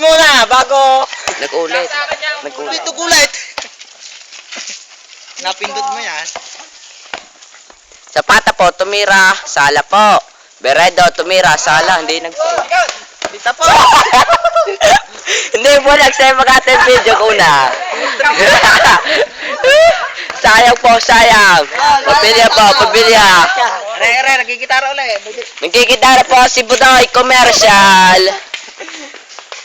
muna bago Nag-ulit. Nag-ulit. Napindot mo yan. Zapata po, tumira. Sala po. Beredo, tumira. Sala. Hindi nag Dito po. Hindi po nag-save mag ating video ko na. sayang po, sayang. Pabili po, pabili ha. Re, re, nagigitara ulit. Nagigitara po si Budoy Commercial.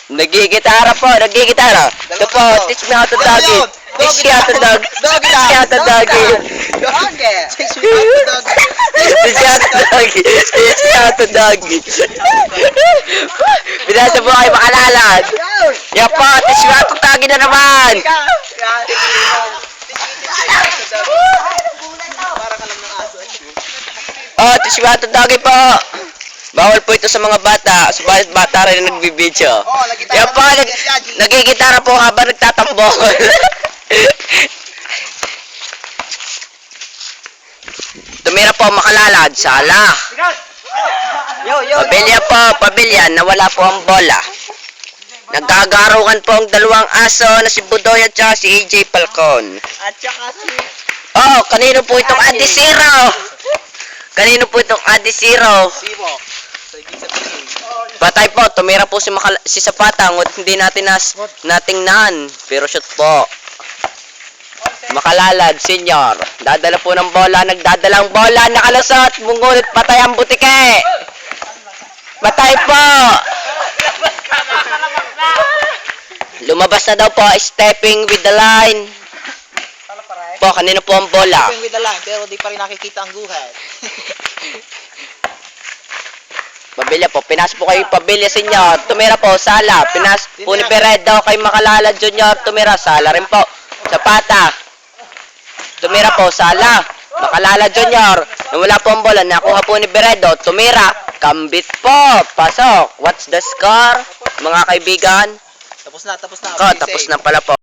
Nagigitara po, nagigitara. Ito po, teach me how to dog it. Teach me how to dog. Teach me how to dog it. Doggy. Teach me how to dog. Teach me how to dog it. Teach me how to dog it. Binasa po kayo makalalag. Yan po, teach me how to dog it na naman. Oh, teach me how to dog it po. Bawal po ito sa mga bata. Subalit bata rin ang nagbibideo. Oh, nagitara Yan po, mo nag, si nagigitara po habang nagtatambol. Tumira po makalalad, sala. Yo, yo. Pabilya po, pabilya, nawala po ang bola. Nagkagarukan po ang dalawang aso na si Budoy at saka si AJ Falcon. At saka si... Oh, kanino po itong Adi Zero? Kanino po itong Adi Zero? Sibo. Patay po, tumira po si, Makal si Zapata, ngunit hindi natin nas natingnan. Pero shoot po. Makalalad, senyor. Dadala po ng bola, nagdadalang bola, nakalusot, ngunit patay ang butike. Patay po. Lumabas na daw po, stepping with the line. Po, kanino po ang bola? Stepping with the line, pero di pa rin nakikita ang guhit. Pabilya po, pinas po kay Pabilya Senyor, tumira po, sala, pinas po ni Peredo kay Makalala Junior, tumira, sala rin po, Zapata, tumira po, sala, Makalala Junior, nawala po ang bola, nakuha po ni Beredo, tumira, kambit po, pasok, what's the score, mga kaibigan? Tapos na, tapos na. Ko, tapos na pala po.